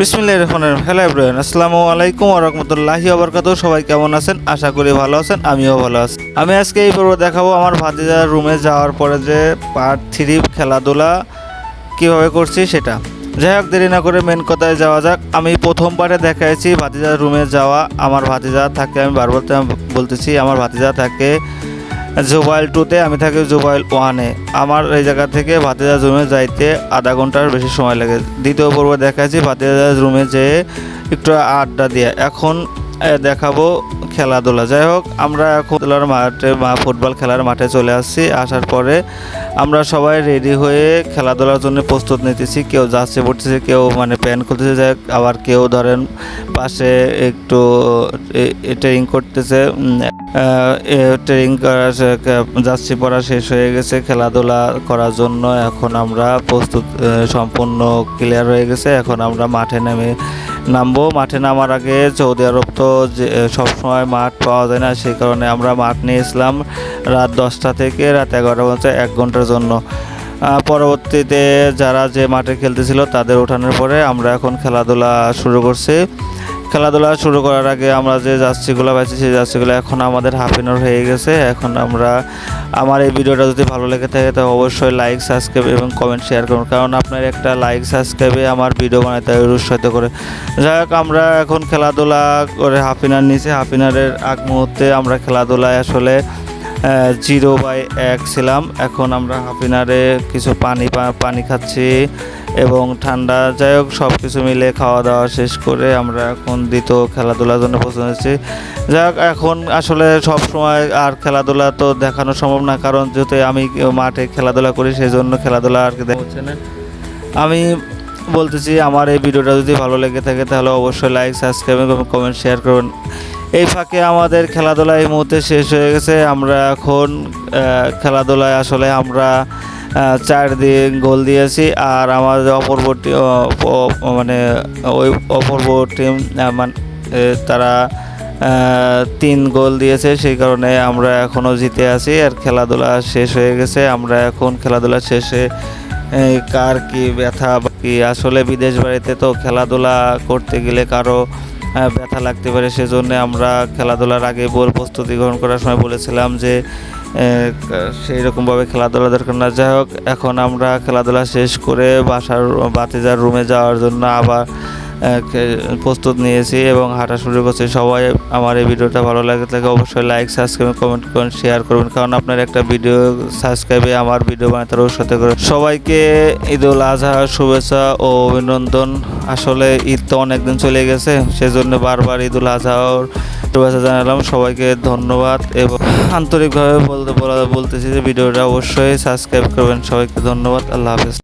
বিসমিল্লাহ Rahman hello everyone আসসালামু আলাইকুম রহমতুল্লাহি আবরকাত সবাই কেমন আছেন? আশা করি ভালো আছেন, আমিও ভালো আছি। আমি আজকে এই পর্ব দেখাবো আমার ভাতিজার রুমে যাওয়ার পরে যে পার্ট থ্রি খেলাধুলা কীভাবে করছি সেটা। যাই হোক, দেরি না করে মেন কথায় যাওয়া যাক। আমি প্রথমবারে দেখাইছি ভাতিজার রুমে যাওয়া। আমার ভাতিজা থাকে, আমি বারবার বলতেছি, আমার ভাতিজা থাকে জোবাইল টুতে আমি থাকি জোবাইল ওয়ানে আমার এই জায়গা থেকে ভাতিজা রুমে যাইতে আধা ঘণ্টার বেশি সময় লাগে। দ্বিতীয় পর্ব দেখাচ্ছি ভাতিজা রুমে যেয়ে একটু আড্ডা দিয়ে। এখন দেখাবো খেলাধুলা। যাই হোক, আমরা এখন খেলার মাঠে বা ফুটবল খেলার মাঠে চলে আসছি। আসার পরে আমরা সবাই রেডি হয়ে খেলাধুলার জন্য প্রস্তুত নিতেছি। কেউ যাচ্ছে, পড়তেছে, কেউ মানে প্যান করতেছে যাই আবার কেউ ধরেন পাশে একটু ট্রেনিং করতেছে। ট্রেনিং করা যাচ্ছি, পড়া শেষ হয়ে গেছে। খেলাধুলা করার জন্য এখন আমরা প্রস্তুত সম্পূর্ণ ক্লিয়ার হয়ে গেছে। এখন আমরা মাঠে নেমে নামবো। মাঠে নামার আগে সৌদি আরব তো সবসময় মাঠ পাওয়া যায় না, সেই কারণে আমরা মাঠ নিয়েছিলাম রাত দশটা থেকে রাত এগারোটা পর্যন্ত এক ঘণ্টার জন্য। পরবর্তীতে যারা যে মাঠে খেলতেছিল তাদের ওঠানোর পরে আমরা এখন খেলাধুলা শুরু করছি। খেলাধুলা শুরু করার আগে আমরা যে জার্সিগুলো পাইছি, সেই জার্সিগুলো এখন আমাদের হাফ এন হয়ে গেছে। এখন আমরা, আমার এই ভিডিওটা যদি ভালো লেগে থাকে তো অবশ্যই লাইক সাবস্ক্রাইব এবং কমেন্ট শেয়ার করুন। কারণ আপনার একটা লাইক সাবস্ক্রাইবে আমার ভিডিও বানাতে উৎসাহিত করে। যাই হোক, আমরা এখন খেলাধুলা করে হাফ হাফিনার নিচে হাফ হাফিনারের আগ মুহূর্তে আমরা খেলাধুলায় আসলে জিরো বাই এক ছিলাম। এখন আমরা হাফ হাফিনারে কিছু পানি পানি খাচ্ছি। এবং ঠান্ডা, যাই হোক সব কিছু মিলে খাওয়া দাওয়া শেষ করে আমরা এখন দ্বিতীয় খেলাধুলার জন্য পছন্দ হচ্ছি যাই হোক, এখন আসলে সব সময় আর খেলাধুলা তো দেখানো সম্ভব না, কারণ যেহেতু আমি মাঠে খেলাধুলা করি সেই জন্য খেলাধুলা আর কি দেখা হচ্ছে না। আমি বলতেছি, আমার এই ভিডিওটা যদি ভালো লেগে থাকে, তাহলে অবশ্যই লাইক সাবস্ক্রাইব এবং কমেন্ট শেয়ার করুন। এই ফাঁকে আমাদের খেলাধুলা এই মুহূর্তে শেষ হয়ে গেছে। আমরা এখন খেলাধুলায় আসলে আমরা চার দিয়ে গোল দিয়েছি আর আমাদের অপূর্ব মানে ওই অপূর্ব টিম মানে তারা তিন গোল দিয়েছে। সেই কারণে আমরা এখনও জিতে আছি। আর খেলাধুলা শেষ হয়ে গেছে। আমরা এখন খেলাধুলা শেষে কার কি ব্যথা কি? আসলে বিদেশ বাড়িতে তো খেলাধুলা করতে গেলে কারও ব্যথা লাগতে পারে, সেজন্য আমরা খেলাধুলার আগে বল প্রস্তুতি গ্রহণ করার সময় বলেছিলাম যে সেই রকমভাবে খেলাধুলা দরকার না। যাই হোক, এখন আমরা খেলাধুলা শেষ করে বাসার বাতিজার রুমে যাওয়ার জন্য আবার প্রস্তুত নিয়েছি এবং হাঁটা শুরু করছি। সবাই আমার এই ভিডিওটা ভালো লাগে থাকে অবশ্যই লাইক সাবস্ক্রাইব কমেন্ট করুন শেয়ার করবেন কারণ আপনার একটা ভিডিও সাবস্ক্রাইবে আমার ভিডিও বানাতে সাথে করে। সবাইকে ঈদ উল আজহার শুভেচ্ছা ও অভিনন্দন। আসলে ঈদ তো অনেকদিন চলে গেছে, সেজন্য বারবার ঈদ উল আজহার শুভেচ্ছা জানালাম। সবাইকে ধন্যবাদ এবং আন্তরিকভাবে বলতে বলা বলতেছি যে ভিডিওটা অবশ্যই সাবস্ক্রাইব করবেন। সবাইকে ধন্যবাদ। আল্লাহ হাফেজ।